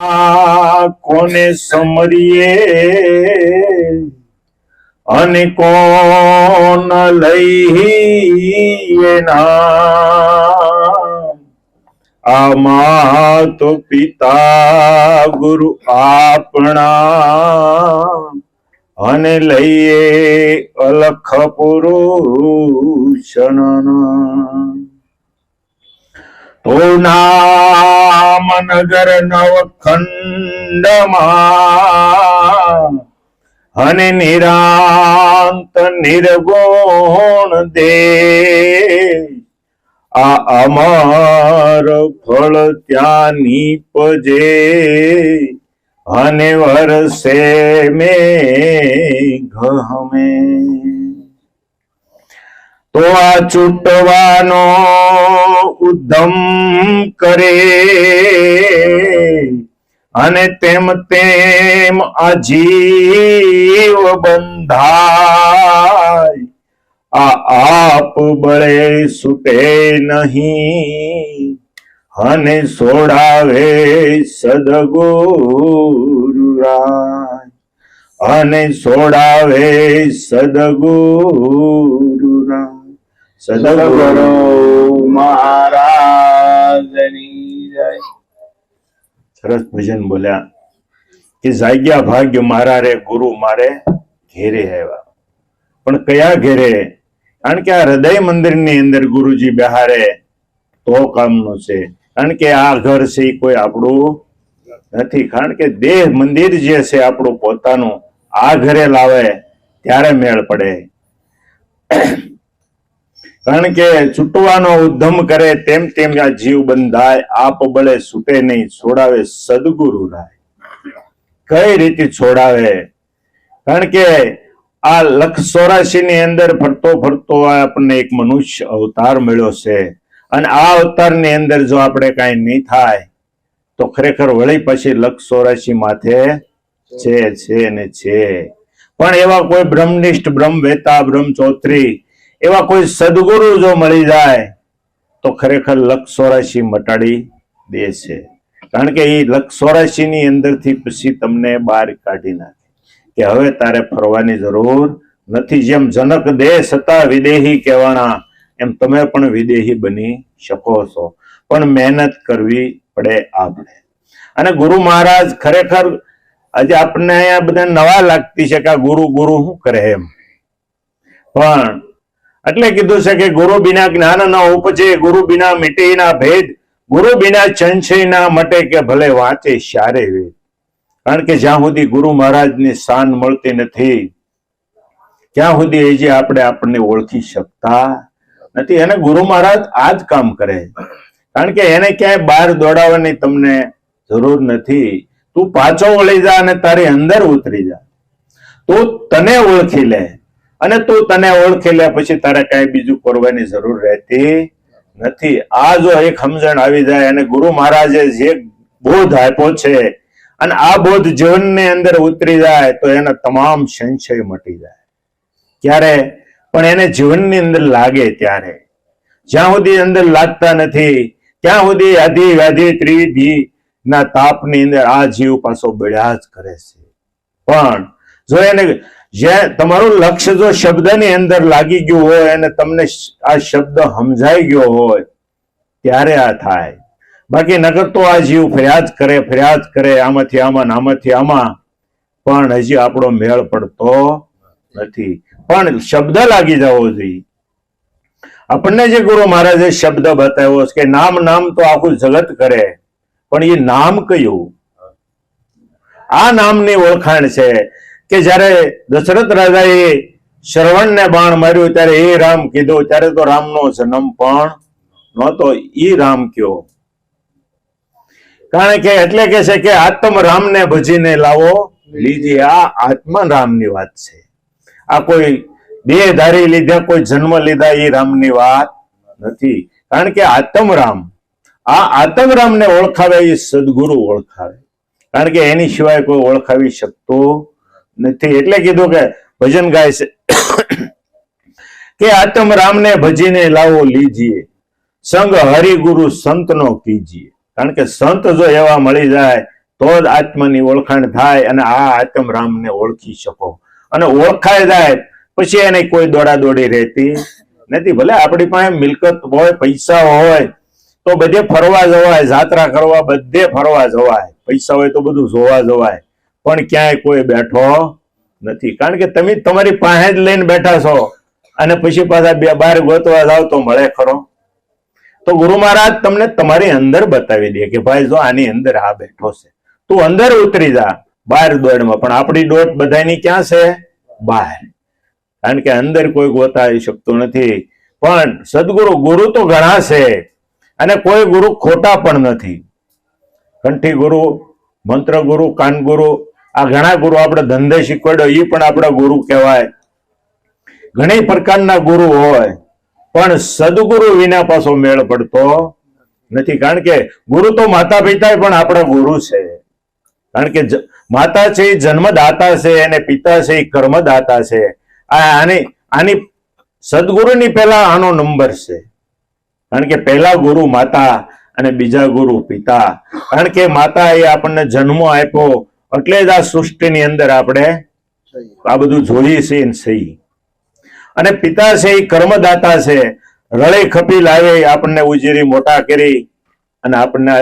કોને સમરીએ અને કોણ લઈએ આ આમાં તો પિતા ગુરુ આપણા અને લઈએ અલખ પુરુષના તો નામ નગર નવખંડમાં અને નિરાંત નિર્ગુણ દે આ અમર ફળ ત્યાં નીપજે અને વરસે મે ગમે તો આ ચૂંટવાનો ઉદ્ધમ કરે. અને તેમ તેમ આ જીવ બંધાય. આ આપ બળે છૂટે નહીં. અને સોડાવે સદગુરુ રાય. અને સોડાવે સદગુરુ સદગુરુ મહારાજની સરસ ભજન બોલ્યા કે જાગ્યા ભાગ્ય મારા રે, ગુરુ મારે ઘેરે આવ્યા. પણ કયા ઘેરે? કારણ કે આ હૃદય મંદિરની અંદર ગુરુજી બહારે તો કામનું છે. કારણ કે આ ઘર છે કોઈ આપણું નથી. કારણ કે દેહ મંદિર જે છે આપણું પોતાનું, આ ઘરે લાવે ત્યારે મેળ પડે. કારણ કે છૂટવાનો ઉદ્ધમ કરે તેમ તેમ આ જીવ બંધાય, આપ બળે છૂટે નહીં, છોડાવે સદગુરુ રાય. કઈ રીતે છોડાવે? કારણ કે આ લખ સોરાશી ની અંદર ફરતો ફરતો આપણને એક મનુષ્ય અવતાર મળ્યો છે. અને આ અવતારની અંદર જો આપણે કાંઈ નહીં થાય, તો ખરેખર વળી પછી લખ સોરાશી માથે છે છે ને છે. પણ એવા કોઈ બ્રહ્મનિષ્ઠ બ્રહ્મ વેતા બ્રહ્મ ચોત્રી એવા કોઈ સદગુરુ જો મળી જાય, તો ખરેખર લક્ષ મટાડી દે છે. કારણ કે એ લક્ષની અંદરથી પછી તમને બહાર કાઢી નાખે. કે હવે તારે ફરવાની જરૂર નથી. જેમ જનક દેશ હતા વિદેહી કહેવાના એમ તમે પણ વિદેહી બની શકો છો. પણ મહેનત કરવી પડે આપણે. અને ગુરુ મહારાજ ખરેખર આજે આપણને અહીંયા બધા નવા લાગતી છે કે આ ગુરુ ગુરુ શું કરે એમ? પણ એટલે કીધું છે કે ગુરુ બિના જ્ઞાન ન ઉપજે, ગુરુ બિના મિટે ના ભેદ, ગુરુ બિના ચંચય ના મટે કે ભલે વાંચે શારે વેદ. કારણ કે જ્યાં સુધી ગુરુ મહારાજની શાન મળતી નથી, ત્યાં સુધી એ જે આપણે આપણને ઓળખી શકતા નથી. અને ગુરુ મહારાજ આ જ કામ કરે કારણ કે એને ક્યાંય બહાર દોડાવવાની તમને જરૂર નથી. તું પાછો વળી જા અને તારી અંદર ઉતરી જા. તું તને ઓળખી લે. અને તું તને ઓળખી લે પછી તારે કાંઈ બીજું કરવાની જરૂર રહેતી નથી. આ જો એક સમજણ આવી જાય અને ગુરુ મહારાજે જે બોધ આપ્યો છે અને આ બોધ જીવનની અંદર ઉતરી જાય તો એના તમામ સંશય મટી જાય. ક્યારે? પણ એને જીવનની અંદર લાગે ત્યારે. જ્યાં સુધી અંદર લાગતા નથી, ત્યાં સુધી આધી વ્યાધિ ત્રિવિધિ ના તાપની અંદર આ જીવ પાછો બળ્યા જ કરે છે. પણ જો એને જે તમારું લક્ષ્ય જો શબ્દની અંદર લાગી ગયું હોય અને તમને આ શબ્દ સમજાઈ ગયો હોય, ત્યારે આ થાય. બાકી નગર તો આ જીવ ફરિયાદ કરે ફરિયાદ કરે, આમાંથી આમાં આમાંથી આમાં. પણ હજી આપણો મેળ પડતો નથી. પણ શબ્દ લાગી જવો જોઈએ. આપણને જે ગુરુ મહારાજે શબ્દ બતાવ્યો કે નામ નામ તો આખું જગત કરે, પણ એ નામ કયું? આ નામની ઓળખાણ છે. કે જ્યારે દશરથ રાજાએ શ્રવણને બાણ માર્યું ત્યારે એ રામ કીધું, ત્યારે તો રામનો જન્મ પણ નહોતો. ઈ રામ કયો. કારણ કે એટલે કે છે કે આત્મ રામને ભજીને લાવો, લીધી આ આત્મા રામની વાત છે. આ કોઈ બે ધારી લીધા, કોઈ જન્મ લીધા એ રામની વાત નથી. કારણ કે આત્મ રામ, આ આત્મ રામને ઓળખાવે એ સદગુરુ ઓળખાવે. કારણ કે એની સિવાય કોઈ ઓળખાવી શકતો નથી. એટલે કીધું કે ભજન ગાય છે. કે આત્મ રામને ભજીને લાવો લીજીએ. સંગ હરિગુરુ સંતનો કીજીએ. કારણ કે સંત જો એવા મળી જાય, તો જ આત્માની ઓળખાણ થાય અને આ આત્મ રામને ઓળખી શકો. અને ઓળખાય જાય, પછી એને કોઈ દોડા દોડી રહેતી નથી. ભલે આપણી પાસે મિલકત હોય, પૈસા હોય, તો બધે ફરવા જવાય, જાત્રા કરવા બધે ફરવા જવાય. પૈસા હોય તો બધું જોવા જવાય. પણ ક્યાંય કોઈ બેઠો નથી. કારણ કે તમે તમારી પાસે જ લઈને બેઠા છો. અને પછી પાછા બે બાર ગોતવા જાવ તો મળે ખરો. તો ગુરુ મહારાજ તમને તમારી અંદર બતાવી દે કે ભાઈ જો આની અંદર આ બેઠો છે. તું અંદર ઉતરી જા. બહાર દોડમાં. પણ આપણી દોટ બધાની ક્યાં છે? બહાર. કારણ કે અંદર કોઈ ગોતાવી શકતું નથી. પણ સદગુરુ, ગુરુ તો ઘણા છે. અને કોઈ ગુરુ ખોટા પણ નથી. કંઠી ગુરુ, મંત્ર ગુરુ, કાન ગુરુ આ ઘણા ગુરુ આપણે ધંધે શીખવાડ્યો એ પણ આપણા ગુરુ કહેવાય. ઘણી પ્રકારના ગુરુ હોય, પણ સદગુરુ વિના પાછો મેળ પડતો નથી. કારણ કે ગુરુ તો માતા પિતા પણ આપણા ગુરુ છે. કારણ કે માતા છે, એ જન્મદાતા છે અને પિતા છે, એ કર્મદાતા છે. આ આની આની સદગુરુની પહેલા આનો નંબર છે. કારણ કે પહેલા ગુરુ માતા અને બીજા ગુરુ પિતા. કારણ કે માતા એ આપણને જન્મ આપ્યો એટલે જ આ સૃષ્ટિની અંદર આપણે આ બધું જોઈએ છે સહી અને પિતા છે એ કર્મદાતા છે. રળે ખપી લાવે આપણને ઉજેરી મોટા કરી અને આપણને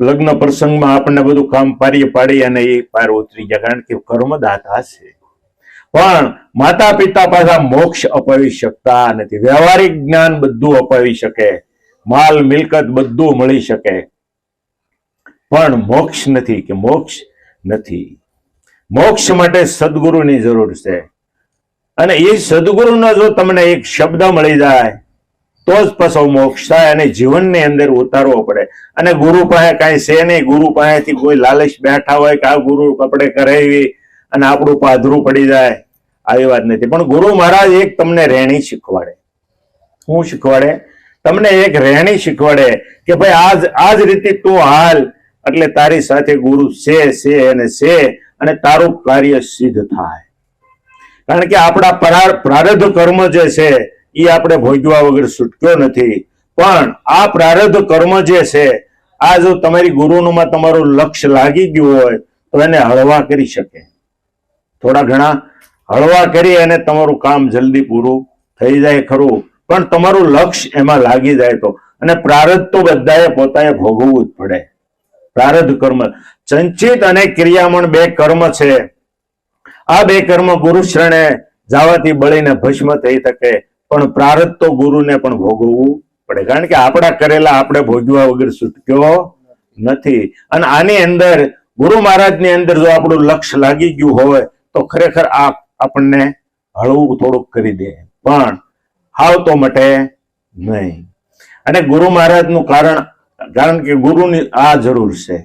લગ્ન પ્રસંગમાં આપણને બધું કામ પારી પાડી અને એ પાર ઉતરી ગયા. કારણ કે કર્મદાતા છે. પણ માતા પિતા પાછા મોક્ષ અપાવી શકતા નથી. વ્યવહારિક જ્ઞાન બધું અપાવી શકે. માલ મિલકત બધું મળી શકે. પણ મોક્ષ નથી કે મોક્ષ નથી. મોક્ષ માટે સદગુરુની જરૂર છે. અને એ સદગુરુનો જો તમને એક શબ્દ મળી જાય, તો જ પાછો મોક્ષ થાય અને જીવનની અંદર ઉતારવો પડે. અને ગુરુ પાસે કાંઈ છે નહીં, ગુરુ પાસેથી કોઈ લાલચ બેઠા હોય કે આ ગુરુ કપડે કરાવી અને આપણું પાધરું પડી જાય, આવી વાત નથી. પણ ગુરુ મહારાજ એક તમને રહેણી શીખવાડે. શું શીખવાડે? તમને એક રહેણી શીખવાડે કે ભાઈ આજ આજ રીતે તું હાલ એટલે તારી સાથે ગુરુ છે છે અને છે અને તારું કાર્ય સિદ્ધ થાય. કારણ કે આપણા પરા- પ્રારબ્ધ કર્મ જે છે એ આપણે ભોગવા વગર છૂટક્યો નથી. પણ આ પ્રારબ્ધ કર્મ જે છે, આ જો તમારી ગુરુનુંમાં તમારું લક્ષ્ય લાગી ગયું હોય, તો એને હળવા કરી શકે. થોડા ઘણા હળવા કરી અને તમારું કામ જલ્દી પૂરું થઈ જાય ખરું. પણ તમારું લક્ષ્ય એમાં લાગી જાય તો. અને પ્રારબ્ધ તો બધાએ પોતાએ ભોગવવું જ પડે. પ્રારબ્ધ કર્મ. સંચિત અને ક્રિયામણ બે કર્મ છે. આ બે કર્મ ગુરુ શરણે જવાથી બળીને ભસ્મ થઈ શકે. પણ પ્રારબ્ધ તો ગુરુને પણ ભોગવવું પડે. કારણ કે આપણા કરેલા આપણે ભોગવા વગર છૂટક્યો નથી. અને આની અંદર ગુરુ મહારાજની અંદર જો આપણું લક્ષ્ય લાગી ગયું હોય, તો ખરેખર આ આપણને હળવું થોડુંક કરી દે. પણ હાવ મટે નહીં. અને ગુરુ મહારાજનું કારણ કારણ કે ગુરુની આ જરૂર છે.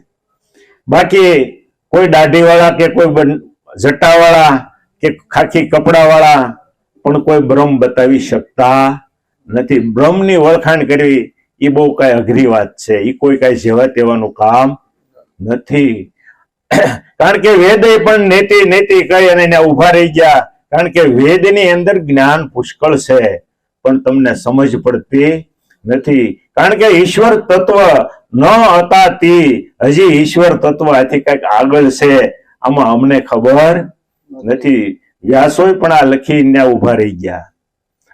બાકી કોઈ દાઢીવાળા કે કોઈ જટાવાળા કે ખાખી કપડાવાળા પણ કોઈ બ્રહ્મ બતાવી શકતા નથી. બ્રહ્મની ઓળખાણ કરવી એ બહુ કઈ અઘરી વાત છે. એ કોઈ કઈ જેવા તેવાનું કામ નથી. કારણ કે વેદે પણ નેતિ નેતિ કહી અને એને ઊભા રહી ગયા. કારણ કે વેદની અંદર જ્ઞાન પુષ્કળ છે. પણ તમને સમજ પડતી નથી. કારણ કે ઈશ્વર તત્વ ન હતા તી. હજી ઈશ્વર તત્વ આથી કંઈક આગળ છે. આમાં અમને ખબર નથી. વ્યાસોય પણ આ લખી ત્યાં ઊભા રહી ગયા.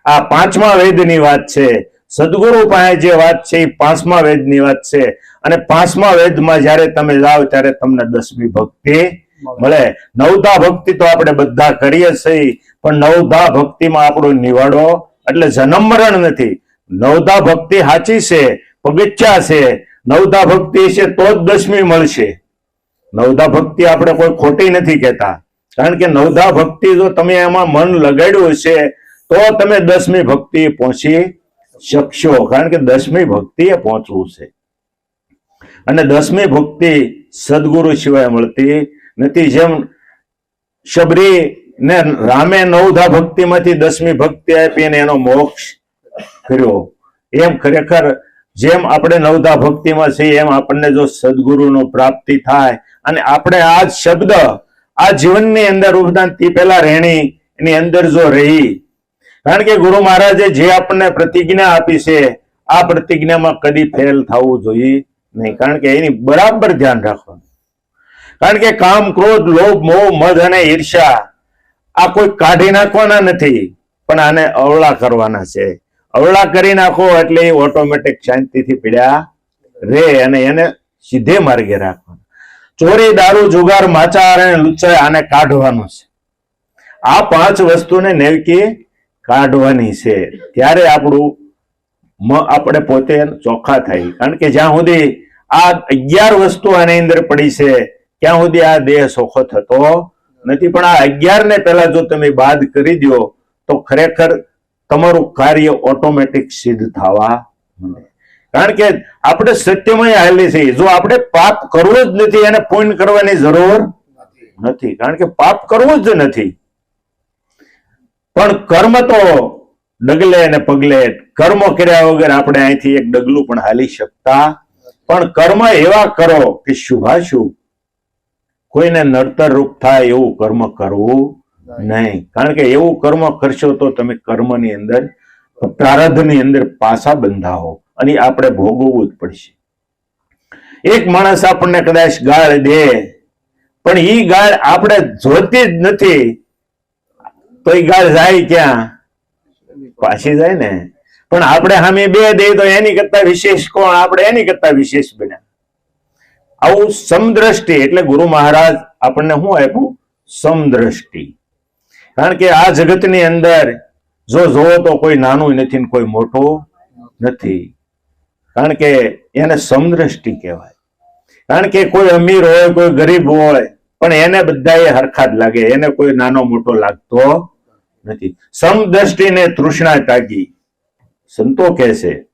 આ પાંચમા વેદની વાત છે. સદગુરુ પાસે જે વાત છે એ પાંચમા વેદની વાત છે. અને પાંચમા વેદમાં જ્યારે તમે જાઓ ત્યારે તમને દસમી ભક્તિ મળે. નવધા ભક્તિ તો આપણે બધા કરીએ છીએ. પણ નવધા ભક્તિમાં આપણો નિવાડો એટલે જન્મ મરણ નથી. નવધા ભક્તિ સાચી છે, પગથિયા છે. નવધા ભક્તિ છે તો જ દસમી મળશે. નવધા ભક્તિ આપણે કોઈ ખોટી નથી કહેતા. કારણ કે નવધા ભક્તિ જો તમે એમાં મન લગાડ્યું છે, તો તમે દસમી ભક્તિ પહોંચી શકશો. કારણ કે દસમી ભક્તિ એ પહોંચવું છે. અને દસમી ભક્તિ સદગુરુ સિવાય મળતી નથી. જેમ શબરી ને રામે નવધા ભક્તિમાંથી દસમી ભક્તિ આપી અને એનો મોક્ષ કર્યો. એમ ખરેખર જેમ આપણે નવધા ભક્તિમાં છીએ, એમ આપણને જો સદગુરુનો પ્રાપ્તિ થાય અને આપણે આ શબ્દ, આ જીવનની અંદર ઉપદાનથી પહેલા રહેણી, એની અંદર જો રહી. કારણ કે ગુરુ મહારાજે જે આપણને પ્રતિજ્ઞા આપી છે, આ પ્રતિજ્ઞામાં કદી ફેલ થવું જોઈએ નહીં. કારણ કે એની બરાબર ધ્યાન રાખવાનું. કારણ કે કામ, ક્રોધ, લોભ, મોહ, મદ અને ઈર્ષા આ કોઈ કાઢી નાખવાના નથી, પણ આને અવળા કરવાના છે. અવળા કરી નાખો એટલે એ ઓટોમેટિક શાંતિથી પીડ્યા રે અને એને સીધે માર્ગે રાખવાના. ચોરી, દારૂ, જુગાર, માચાર અને લુચ્ચાઈ આને કાઢવાનું છે. આ પાંચ વસ્તુને નેવકી કાઢવાની છે. ત્યારે આપણું મ- આપણે પોતે ચોખ્ખા થાય. કારણ કે જ્યાં સુધી આ અગિયાર વસ્તુ આની અંદર પડી છે, ત્યાં સુધી આ દેહ સોખો થતો નથી. પણ આ અગિયાર ને પહેલા જો તમે બાદ કરી દો તો ખરેખર તમારું કાર્ય ઓટોમેટિક સિદ્ધ થવા કારણ કે આપણે સત્યમય હાલી છે જો આપણે પાપ કરવું જ નથી એને પૂર્ણ કરવાની જરૂર નથી. કારણ કે પાપ કરવું જ નથી. પણ કર્મ તો ડગલે અને પગલે કર્મ કર્યા વગર આપણે અહીંથી એક ડગલું પણ હાલી શકતા પણ કર્મ એવા કરો કે શુભાશુભ કોઈને નડતર રૂપ થાય એવું કર્મ કરવું નહીં, કારણ કે એવું કર્મ કરશો તો તમે કર્મની અંદર, પ્રારબ્ધની અંદર પાસા બંધાવો અને આપણે ભોગવવું જ પડશે. એક માણસ આપણને કદાચ ગાળ દે, પણ એ ગાળ આપણે જોતી જ નથી. તો એ ગાળ જાય ક્યાં? પાછી જાય ને. પણ આપણે સામે બે દે તો એની કરતા વિશેષ કોણ? આપણે એની કરતા વિશેષ બન્યા. આવું સમદ્રષ્ટિ, એટલે ગુરુ મહારાજ આપણને શું આપ્યું? સમદ્રષ્ટિ. કારણ કે આ જગતની અંદર જો જોવો તો કોઈ નાનું નથી ને કોઈ મોટું નથી. કારણ કે એને સમદ્રષ્ટિ કહેવાય. કારણ કે કોઈ અમીર હોય, કોઈ ગરીબ હોય, પણ એને બધા એ હરખા જ લાગે. એને કોઈ નાનો મોટો લાગતો નથી. સમદ્રષ્ટિને તૃષ્ણા તાગી સંતો કહે છે,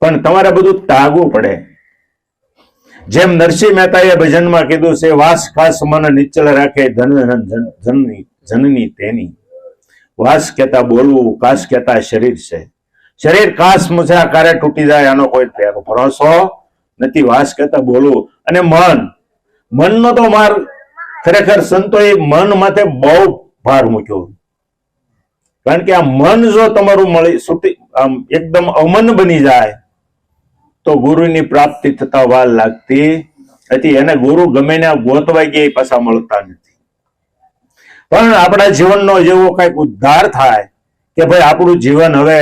પણ તમારે બધું તાગવું પડે. જેમ નરસિંહ મહેતાએ ભજનમાં કીધું છે, વાસ ખાસ મન નિશ્ચલ રાખે ધન ધન- જનની જનની તેની. વાસ કહેતા બોલવું, કાસ કહેતા શરીર છે. શરીર કાસ મુછા કારે તૂટી જાય, આનો કોઈ ભરોસો નથી. વાસ કહેતા બોલવું. અને મન. મનનો તો માર ખરેખર સંતોએ મન માથે બહુ ભાર મૂક્યો. કારણ કે આ મન જો તમારું મળી આમ એકદમ અમન બની જાય, તો ગુરુની પ્રાપ્તિ થતા વાર લાગતી હતી એને ગુરુ ગમે ને ગોતવાઈ કે પાછા મળતા નથી. પણ આપણા જીવનનો જેવો કંઈક ઉદ્ધાર થાય કે ભાઈ આપણું જીવન હવે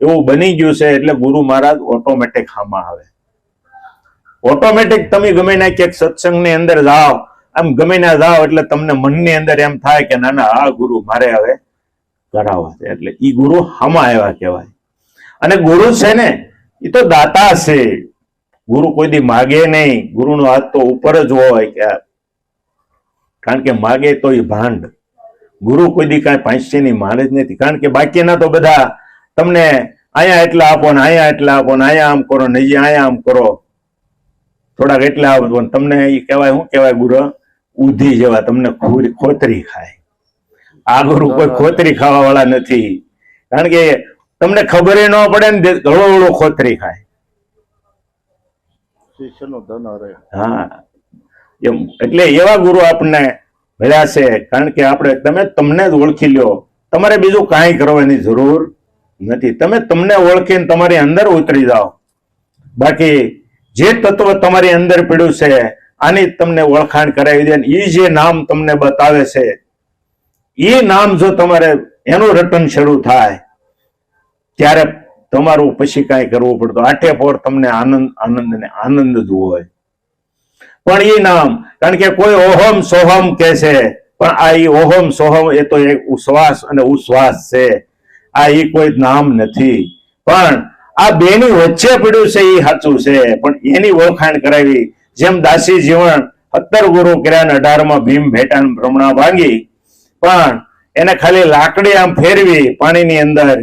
એવું બની ગયું છે એટલે ગુરુ મહારાજ ઓટોમેટિક હામાં આવે. ઓટોમેટિક તમે ગમે ના ક્યાંક સત્સંગની અંદર જાઓ, આમ ગમે ના જાઓ એટલે તમને મનની અંદર એમ થાય કે ના ના, આ ગુરુ મારે હવે કરાવવા છે. એટલે ઈ ગુરુ હામાં આવ્યા કહેવાય. અને ગુરુ છે ને એ તો દાતા છે. ગુરુ કોઈ દી માગે નહીં. ગુરુનો હાથ તો ઉપર જ હોય કે કારણ કે માગે તો એ ભાંડ. ગુરુ કોઈ દી કાંઈ પાંચસી માને જ નથી. કારણ કે બાકીના તો બધા તમને અહીંયા એટલા આપો ને અહીંયા એટલા આપો ને અહીંયા આમ કરો ને અહીંયા અહીંયા આમ કરો. થોડાક એટલા આપો ને તમને એ કહેવાય શું કહેવાય ગુરુ? ઉધી જેવા તમને ખોતરી ખાય. આ ગુરુ કોઈ ખોતરી ખાવા વાળા નથી. કારણ કે તમને ખબર ન પડે ને ઘણો ઘણો ખોતરી ખાય. હા. એમ એટલે એવા ગુરુ આપણને મળ્યા છે. કારણ કે આપણે તમે તમને જ ઓળખી લ્યો. તમારે બીજું કાંઈ કરવાની જરૂર નથી. તમે તમને ઓળખીને તમારી અંદર ઉતરી જાઓ. બાકી જે તત્વ તમારી અંદર પીડ્યું છે, આની તમને ઓળખાણ કરાવી દે એ જે નામ તમને બતાવે છે એ નામ જો તમારે એનું રટન શરૂ થાય, ત્યારે તમારું પછી કાંઈ કરવું પડતું. આઠે પોર તમને આનંદ આનંદ ને આનંદ જ હોય. પણ એ નામ. કારણ કે કોઈ ઓહમ સોહમ કે છે. પણ આ ઈ ઓહમ સોહમ એ તો એક ઉશ્વાસ અને ઉશ્વાસ છે. આ એ કોઈ નામ નથી. પણ આ બેની વચ્ચે પડ્યું છે એ સાચું છે. પણ એની ઓળખાણ કરાવી. જેમ દાસી જીવન સત્તર ગુરુ કર્યા અઢારમાં ભીમ ભેટાન ભ્રમણા ભાંગી. પણ એને ખાલી લાકડી આમ ફેરવી પાણીની અંદર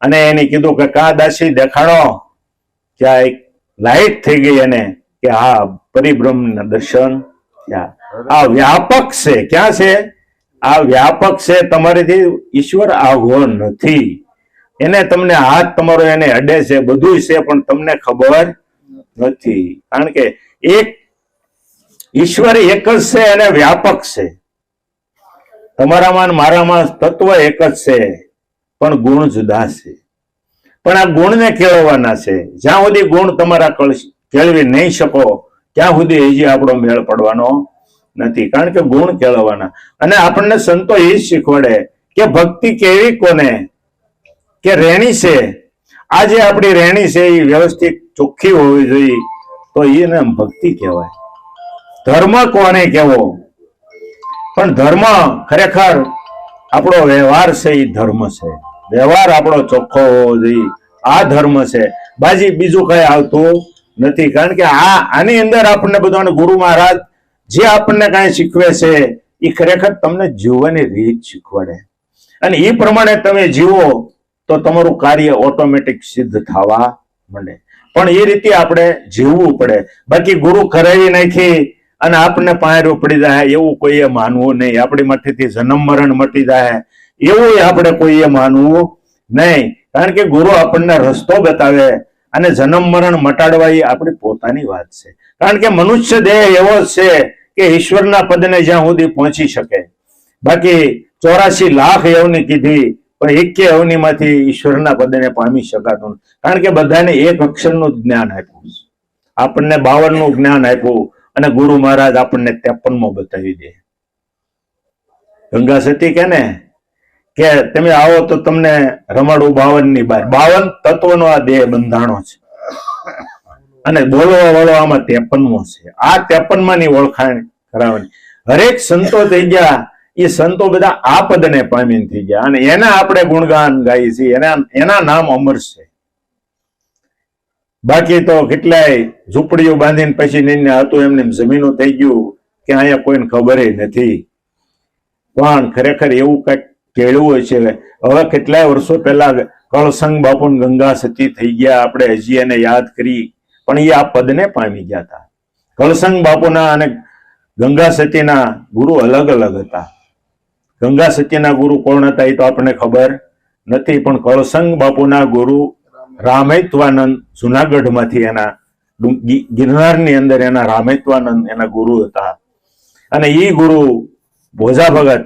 અને એને કીધું કે, કા દાસી, દેખાડો. એક લાઈટ થઈ ગઈ એને. કે આ પરિબ્રહ્મના દર્શન આ વ્યાપક છે. ક્યાં છે? આ વ્યાપક છે તમારીથી ઈશ્વર આવો નથી. એને તમને હાથ તમારો એને અડે છે. બધું છે, પણ તમને ખબર નથી. કારણ કે એક ઈશ્વર એક જ છે અને વ્યાપક છે. તમારામાં મારામાં તત્વ એક જ છે, પણ ગુણ જુદા છે. પણ આ ગુણને કેળવવાના છે. જ્યાં સુધી ગુણ તમારા કળશ કેળવી નહીં શકો, ત્યાં સુધી હજી આપણો મેળ પડવાનો નથી. કારણ કે ગુણ કેળવવાના. અને આપણને સંતો એ શીખવાડે કે ભક્તિ કેવી કોને? કે રેણી છે? આ જે આપણી રેણી છે એ વ્યવસ્થિત ચોખ્ખી હોવી જોઈએ, તો એને ભક્તિ કહેવાય. ધર્મ કોને કેવો પણ ધર્મ ખરેખર આપણો વ્યવહાર છે એ ધર્મ છે. વ્યવહાર આપણો ચોખ્ખો હોવો જોઈએ. આ ધર્મ છે. બાજી, બીજું કઈ આવતું નથી. કારણ કે આ આની અંદર આપણને બધાને ગુરુ મહારાજ જે આપણને કાંઈ શીખવે છે, એ ખરેખર તમને જીવવાની રીત શીખવાડે. અને એ પ્રમાણે તમે જીવો તો તમારું કાર્ય ઓટોમેટિક સિદ્ધ થવા માંડે. પણ એ રીતે આપણે જીવવું પડે. બાકી ગુરુ કરાવી નાખી અને આપણને પાયરો પડી જાય, એવું કોઈએ માનવું નહીં. આપણી માટેથી જન્મ મરણ મટી જાય. એવું આપણે કોઈએ માનવું નહીં. કારણ કે ગુરુ આપણને રસ્તો બતાવે. અને જન્મ મરણ મટાડવા એ આપણી પોતાની વાત છે. કારણ કે મનુષ્ય દેહ એવો છે કે ઈશ્વરના પદને જ્યાં સુધી પહોંચી શકે. બાકી ચોરાશી લાખ યવની કીધી પણ એકે અવનીમાંથી ઈશ્વરના પદને પામી શકાતું કારણ કે બધાને એક અક્ષરનું જ્ઞાન આપ્યું આપણને બાવનનું જ્ઞાન આપ્યું અને ગુરુ મહારાજ આપણને ત્રેપનમાં બતાવી દે. ગંગા સતી કે ને? કે તમે આવો તો તમને રમાડું બાવનની બાર. બાવન તત્વનો આ દેહ બંધાણો છે. અને બોલવા વાળો આમાં ત્રેપનમો છે. આ ત્રેપનની ઓળખાણ કરાવવાની. હરેક સંતો થઈ ગયા. એ સંતો બધા આ પદને પામીને થઈ ગયા. અને એના આપણે ગુણગાન ગાઈએ છીએ. એના એના નામ અમર છે. બાકી તો કેટલાય ઝૂંપડીઓ બાંધીને પછી નીને હતું એમને એમ જમીનો થઈ ગયું કે અહીંયા કોઈને ખબર નથી. પણ ખરેખર એવું કંઈક કેળવું છે હવે કેટલાય વર્ષો પહેલા કળસંગ બાપુ ગંગા સતી થઈ ગયા, આપણે હજી એને યાદ કરી, પણ એ આ પદને પામી ગયા હતા. કળસંગ બાપુના અને ગંગા સતીના ગુરુ અલગ અલગ હતા. ગંગા સતીના ગુરુ કોણ હતા એ તો આપણને ખબર નથી, પણ કળસંગ બાપુના ગુરુ રામૈત્વાનંદ જુનાગઢમાંથી એના ગિરનારની અંદર એના રામૈત્વાનંદ એના ગુરુ હતા. અને એ ગુરુ ભોજા ભગત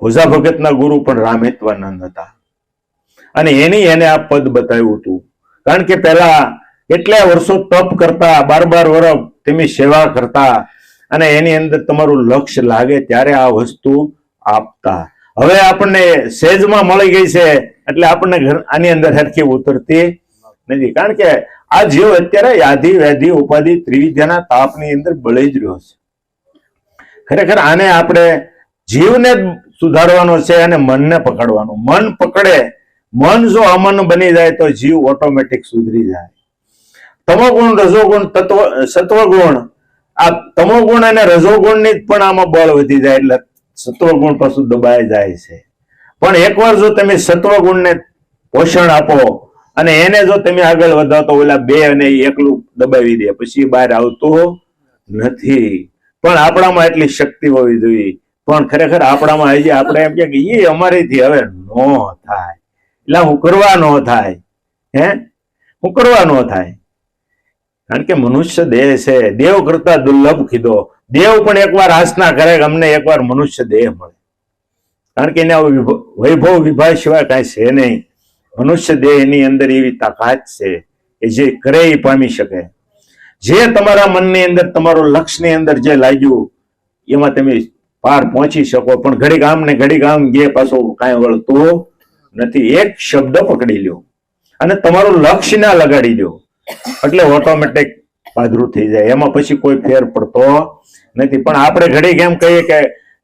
ભોજા ભગતના ગુરુ પણ રામેત્વાનંદ હતા. અને એની એને આ પદ બતાવ્યું હતું. કારણ કે પહેલા એટલા વર્ષો તપ કરતા, બાર બાર વર્ષ તેમની સેવા કરતા અને એની અંદર તમારું લક્ષ્ય લાગે ત્યારે આ વસ્તુ આપતા. હવે આપણને સેજમાં મળી ગઈ છે, એટલે આપણને આની અંદર હરખી ઉતરતી નથી. કારણ કે આ જીવ અત્યારે યાધિ વ્યાધિ ઉપાધિ ત્રિવિધ્યાના તાપની અંદર બળી જ રહ્યો છે. ખરેખર આને આપણે જીવને સુધારવાનો છે અને મનને પકડવાનું. મન પકડે, મન જો અમન બની જાય તો જીવ ઓટોમેટિક સુધરી જાય. તમોગુણ, રજોગુણ, તત્વ, સત્વગુણ, આ તમોગુણ અને રજોગુણની પણ આમાં બળ વધી જાય એટલે સત્વગુણ પાછું દબાઈ જાય છે. પણ એકવાર જો તમે સત્વગુણને પોષણ આપો અને એને જો તમે આગળ વધાવો તો ઓલા બે અને એકલું દબાવી દે. પછી બહાર આવતું નથી. પણ આપણામાં એટલી શક્તિ હોવી જોઈએ. પણ ખરેખર આપણામાં હજી આપણે એમ કે એ અમારીથી હવે નો થાય. એટલે હું કરવા નો થાય. હે? હું કરવા નો થાય. કારણ કે મનુષ્ય દેહ છે. દેવ કરતા દુર્લભ કીધો. દેવ પણ એકવાર આસના કરે અમને એકવાર મનુષ્ય દેહ મળે. કારણ કે એને વૈભવ વિભાગ સિવાય કાંઈ છે નહીં. મનુષ્ય દેહની અંદર એવી તાકાત છે કે જે કરે એ પામી શકે. જે તમારા મનની અંદર, તમારું લક્ષ્યની અંદર જે લાગ્યું, એમાં તમે પાર પહોંચી શકો, પણ ઘડીક આમ ને ઘડીક આમ ગે પાછો કાંઈ વળતું નથી. એક શબ્દ પકડી લ્યો અને તમારું લક્ષ્ય ના લગાડી દો. એટલે ઓટોમેટિક પાદરું થઈ જાય. એમાં પછી કોઈ ફેર પડતો નથી. પણ આપણે ઘડીક એમ કહીએ કે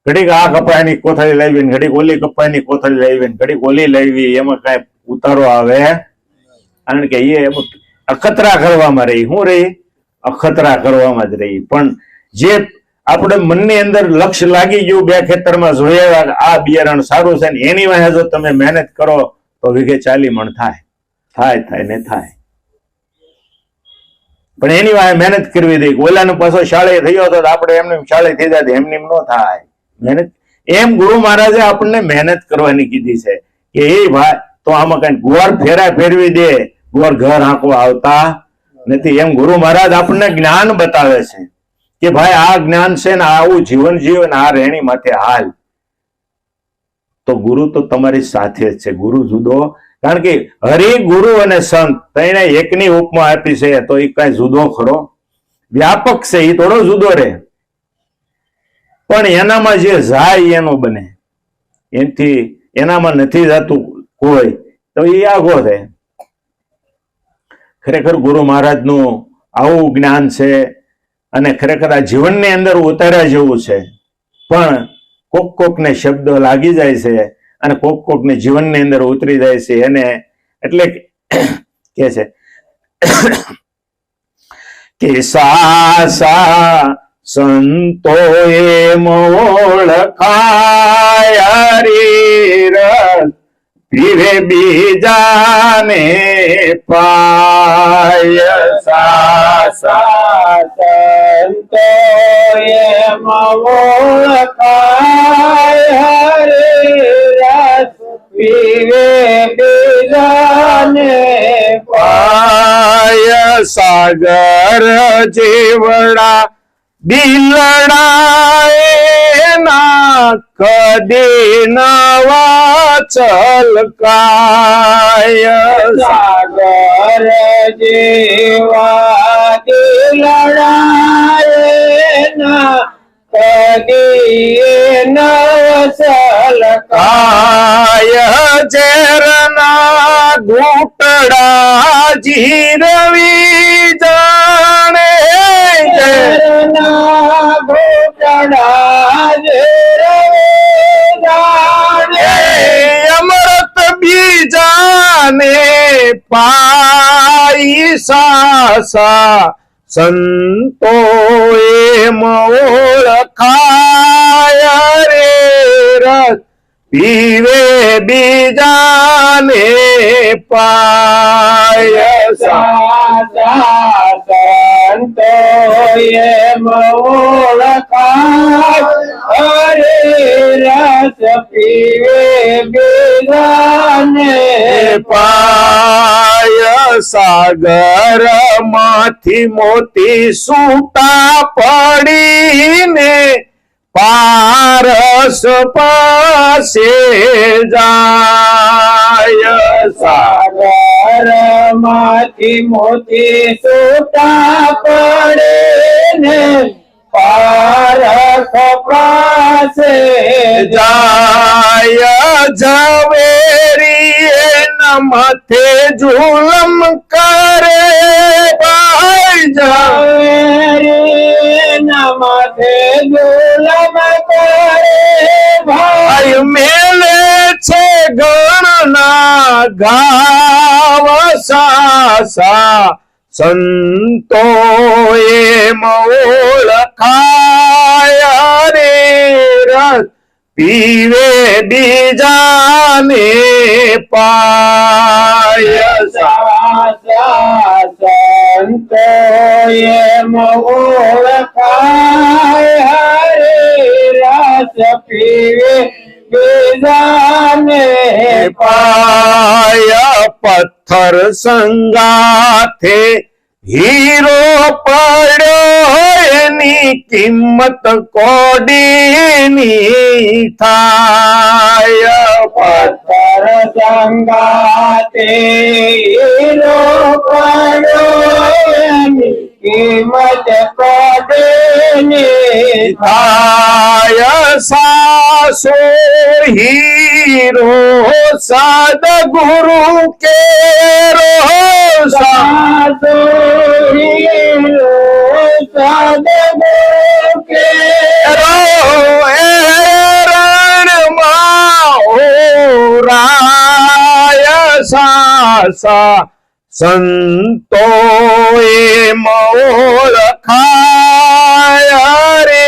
ઘડીક આ કપાયની કોથળી લાવી ઘડીક ઓલી કપાયની કોથળી લાવી ને ઘડીક ઓલી લાવી, એમાં કાંઈ ઉતારો આવે. કારણ કે એ અખતરા કરવામાં રહી. શું રહી? અખતરા કરવામાં જ રહી. પણ જે આપણે મનની અંદર લક્ષ્ય લાગી ગયું બે ખેતરમાં જોયા આ બિયારણ સારું છે એની વાહે જો તમે મહેનત કરો તો વિઘે ચાલી મણ થાય. થાય થાય ને થાય. પણ એની વાહે મહેનત કરવી દઈ. ઓલાનો પાછો શાળે થયો હતો આપણે એમને શાળે થઈ જાય એમને ન થાય. મહેનત એમ ગુરુ મહારાજે આપણને મહેનત કરવાની કીધી છે કે, એ ભાઈ, તો આમાં કઈ ગુવાર ફેરા ફેરવી દે. ગુવાર ઘર આંકવા આવતા નથી. એમ ગુરુ મહારાજ આપણને જ્ઞાન બતાવે છે. કે ભાઈ, આ જ્ઞાન છે ને આવું જીવન જીવન આ રેણી માટે હાલ. તો ગુરુ તો તમારી સાથે જ છે. ગુરુ જુદો, કારણ કે હરિ, ગુરુ અને સંત તેને એકની ઉપમા આપી છે, તો એ કઈ જુદો ખરો? વ્યાપક છે, એ થોડો જુદો રહે. પણ એનામાં જે જાય, એનો બને. એનાથી, એનામાં નથી જતું કોઈ, તો એ આગો થાય ખરેખર ગુરુ મહારાજનું આવું જ્ઞાન છે અને ખરેખર આ જીવનની અંદર ઉતાર્યા જેવું છે. પણ કોક કોકને શબ્દ લાગી જાય છે અને કોક કોકને જીવનની અંદર ઉતરી જાય છે. એને એટલે કે છે, કે સાસા સંતો એ પીવે બીજાને પાય સાસા સંતો એમ ઓળખાય હરે રસ પીવે બીજાને પાય સાગર જેવડા બિલડા એના કદી નવા ચલકાય સાગર જેવા ના કદી નવસલ કાય ઝેરના ઘૂંટડા જીરવી જાણે. કરના ઘોટડા જે જાણે. અમૃત બીજાને પાઈ સાસા. સંતો એમ ઓળખાય રે રસ. પીવે બીજાને પાય સાચા સંતો એમ ઓળખાય રે રસ. પીવે સાગરમાંથી મોતી સૂટા પડીને પારસ પાસે જાય. સાગરમાંથી મોતી સૂતા પડે ને પારખ પાસે જાય ઝવેરી માથે ઝુલમ કરે ભાઈ જાય નમતે ગુલમ કરે ભાઈ મેલે છે ગણના ગાવ સાસા સંતો એમ ઓળખાય રે રસ પીવે બીજાને પાય સંતો એમ ઓળખાય હરે રસ પીવે બીજાને પાય પથ્થર સંગાથે હીરો પડ્યો એની કિંમત કોડીની થાય. પથ્થર જંગાતે હીરો પડ્યો એની કિંમત કોડીની થાય. સાસો હીરો સદગુરુ કેરો સા સાધુ હીરો સદગુરુ કે સાસા સંતો એમ ઓળખાય રે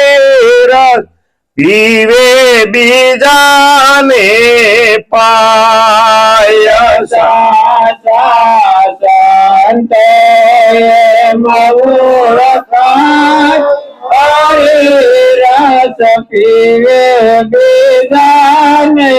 રસ પીવે બીજાને પાય સાચા સંતો હરે રસ પીવે બીજાને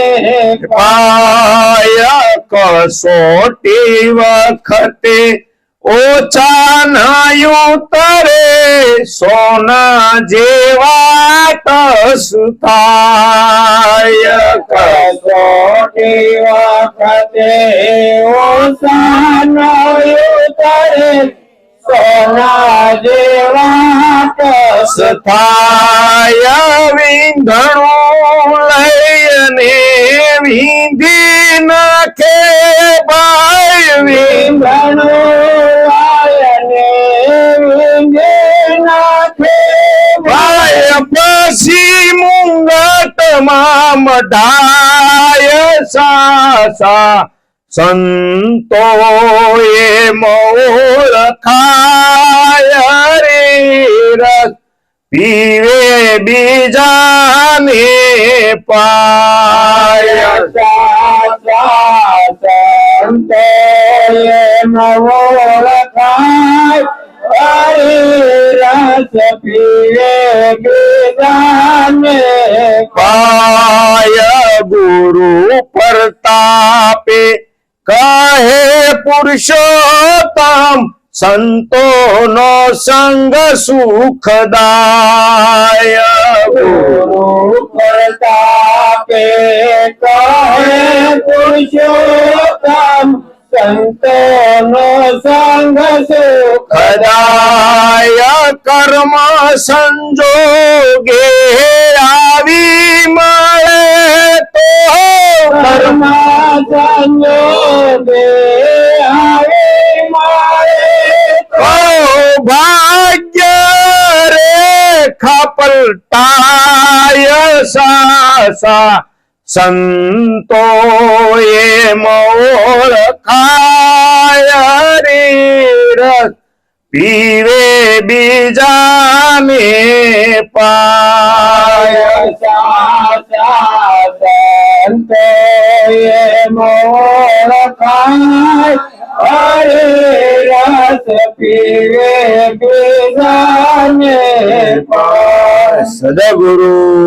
પાય કસોટી વખતે ઓછા નાયું તરે સોના જેવા તસ થાય. કસોટી વખતે નાયું ઉતરે સોના જેવા કસ થાય વિંધણું લઈને વિંધી નાખે ભાઈ વિંધણો વાયને વિંધી નાખે ભાઈ. પછી મુંગટમાં મઢાય સાસા સંતો એ મોર ખાય રસ પીવે બીજાને પાય. પાય. ગુરુ પ્રતાપે કહે પુરુષોત્તમ સંતોનો સંગ સુખદાય. ગુરુ પ્રતાપે કહે પુરુષોત્તમ સંતોનો સંગ સુખદાય. કર્મ સંજોગે આવી મળે કર્મ સંયોગે આવે મારે ભાગ્ય સાસા સંતો એ મોળ ખાય રે રસ બીજાને પાય હરે રસ પીવે બીજાને પાય સદગુરુ